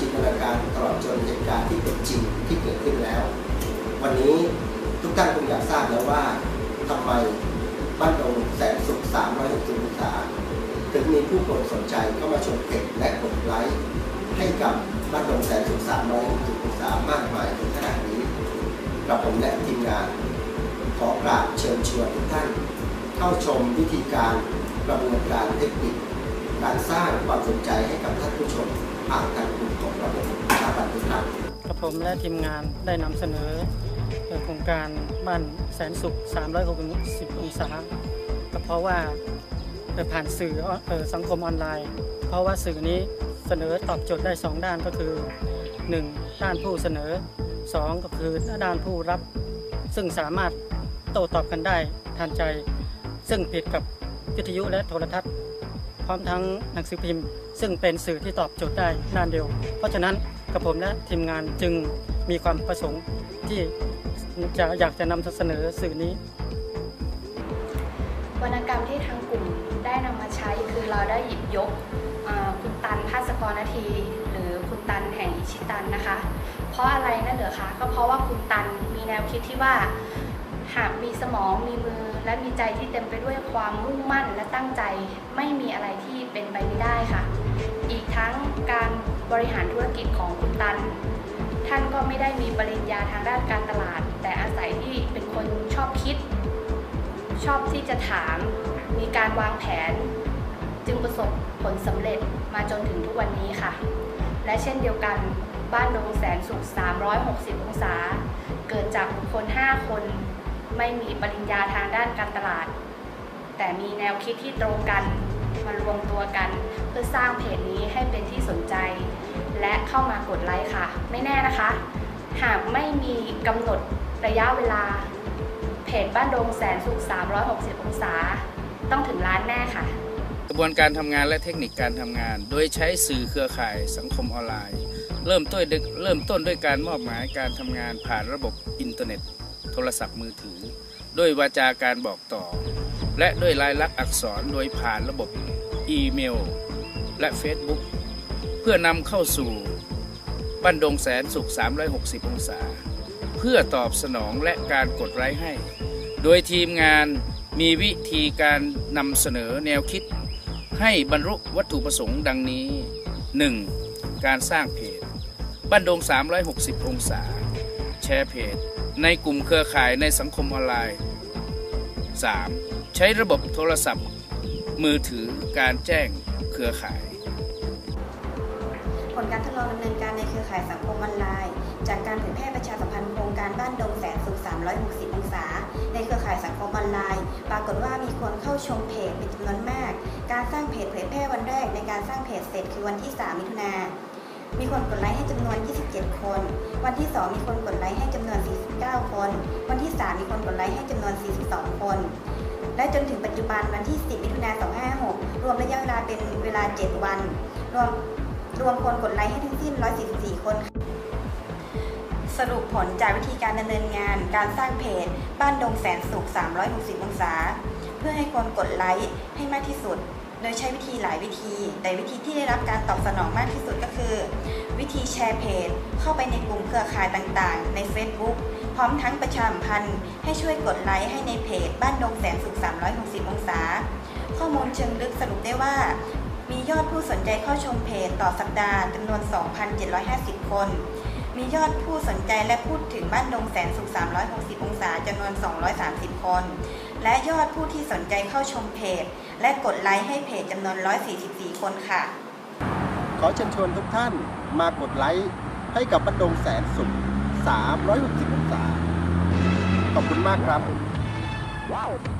จินตนาการตลอดจนเหตุการณ์ที่เป็นจริงที่เกิดขึ้นแล้ว วันนี้ทุกท่านคงอยากทราบแล้วว่าทำไมบ้านดงแสนสุข360องศาถึงมีผู้คนสนใจเข้ามาชมเพจและกดไลค์ให้กับบ้านดงแสนสุข360องศามากมายถึงขนาดนี้กับผมและทีมงาน ขอกราบเชิญชวนทุกท่าน เข้าชมวิธีการประมวนการเทคนิคการสร้างความสนใจให้กับท่านผู้ชม ผ่านทางกลุ่มของระบบสถาบันทุกท่านกับผมและทีมงานได้นำเสนอโครงการบ้านแสนสุข 360 องศาก็เพราะว่าผ่านสื่ออสังคมออนไลน์ เพราะว่าสื่อนี้เสนอตอบโจทย์ได้ 2 ด้านก็คือ 1. ด้านผู้เสนอ 2 ก็คือด้านผู้รับ ซึ่งสามารถโต้ตอบกันได้ทันใจ ซึ่งผิดกับวิทยุและโทรทัศน์ ร้อมทั้งหนังสือพิมพ์ ซึ่งเป็นสื่อที่ตอบโจทย์ได้ด้านเดียว เพราะฉะนั้นกับผมและทีมงานจึงมีความประสงค์ที่จะอยากจะนำเสนอสื่อนี้ วรรณกรรมที่ทางกลุ่มได้นำมาใช้คือเราได้หยิบยกคุณตันภาสกรนาที หรือคุณตันแห่งอิชิตันนะคะ เพราะอะไรนั่นเหรอคะก็เพราะว่าคุณตันมีแนวคิดที่ว่า หากมีสมองมีมือ และมีใจที่เต็มไปด้วยความมุ่งมั่นและตั้งใจ ไม่มีอะไรที่เป็นไปไม่ได้ค่ะ อีกทั้งการบริหารธุรกิจของคุณตัน ท่านก็ไม่ได้มีปริญญาทางด้านการตลาด แต่อาศัยที่เป็นคนชอบคิด ชอบที่จะถาม มีการวางแผน จึงประสบผลสำเร็จมาจนถึงทุกวันนี้ค่ะ และเช่นเดียวกันบ้านดงแสนสุข 360 องศา เกิดจากบุคคล 5 คน ไม่มีปริญญาทางด้านการตลาด แต่มีแนวคิดที่ตรงกันมารวมตัวกัน เพื่อสร้างเพจนี้ให้เป็นที่สนใจ และเข้ามากดไลค์ค่ะ ไม่แน่นะคะ หากไม่มีกำหนดระยะเวลา เพจบ้านดงแสนสุข 360 องศา ต้องถึงล้านแน่ค่ะ กระบวนการทำงานและเทคนิคการทำงาน โดยใช้สื่อเครือข่ายสังคมออนไลน์ เริ่มต้นเริ่มต้นด้วยการมอบหมายการทำงานผ่านระบบอินเทอร์เน็ต โทรศัพท์มือถือ ด้วยวาจาการบอกต่อ และด้วยลายลักษณ์อักษรโดยผ่านระบบอีเมล และ Facebook เพื่อนำเข้าสู่บันดงแสนสุข 360 องศา เพื่อตอบสนองและการกดไลค์ให้ โดยทีมงานมีวิธีการนำเสนอแนวคิด ให้บรรลุวัตถุประสงค์ดังนี้ 1. การสร้างเพจบันดง 360 องศา แชร์เพจ ในกลุ่มเครือข่ายในสังคมออนไลน์ 3. ใช้ระบบโทรศัพท์ มือถือการแจ้งเครือข่าย ผลการทดลองดำเนินการในเครือข่ายสังคมออนไลน์ จากการเผยแพร่ประชาสัมพันธ์โครงการบ้านดงแสนสุข 360 องศา ในเครือข่ายสังคมออนไลน์ ปรากฏว่ามีคนเข้าชมเพจเป็นจำนวนมาก การสร้างเพจเผยแพร่วันแรกในการสร้างเพจเสร็จคือวันที่ 3 มิถุนามีคนกดไลค์ให้จำนวน 27 คน วันที่ 2 มีคนกดไลค์ให้จำนวน 9 คน วันที่ 3 มีคนกดไลค์ให้จำนวน 42 คน และจนถึงปัจจุบันวันที่ 10 มิถุนายน256 รวมระยะเวลาเป็นเวลา 7 วัน รวมรวมคนกดไลค์ให้ทั้งสิ้น 144 คนสรุปผลจากวิธีการดำเนินงาน การสร้างเพจ บ้านดงแสนสุข 360 องศา เพื่อให้คนกดไลค์ให้มากที่สุด โดยใช้วิธีหลายวิธี แต่วิธีที่ได้รับการตอบสนองมากที่สุดก็คือ วิธีแชร์เพจ เข้าไปในกลุ่มเครือข่ายต่างๆ ใน Facebook พร้อมทั้งประชาสัมพันธ์ให้ช่วยกดไลค์ให้ในเพจ บ้านดงแสนสุข 360 องศา ข้อมูลเชิงลึกสรุปได้ว่า มียอดผู้สนใจเข้าชมเพจต่อสัปดาห์จำนวน 2,750 คน มียอดผู้สนใจและพูดถึงบ้านดงแสนสุข 360 องศาจำนวน 230 คน และยอดผู้ที่สนใจเข้าชมเพจ และกดไลค์ให้เพจจำนวน 144 คนค่ะ ขอเชิญชวนทุกท่านมากดไลค์ให้กับบันดงแสนสุข 360 องศา ขอบคุณมากครับ Wow.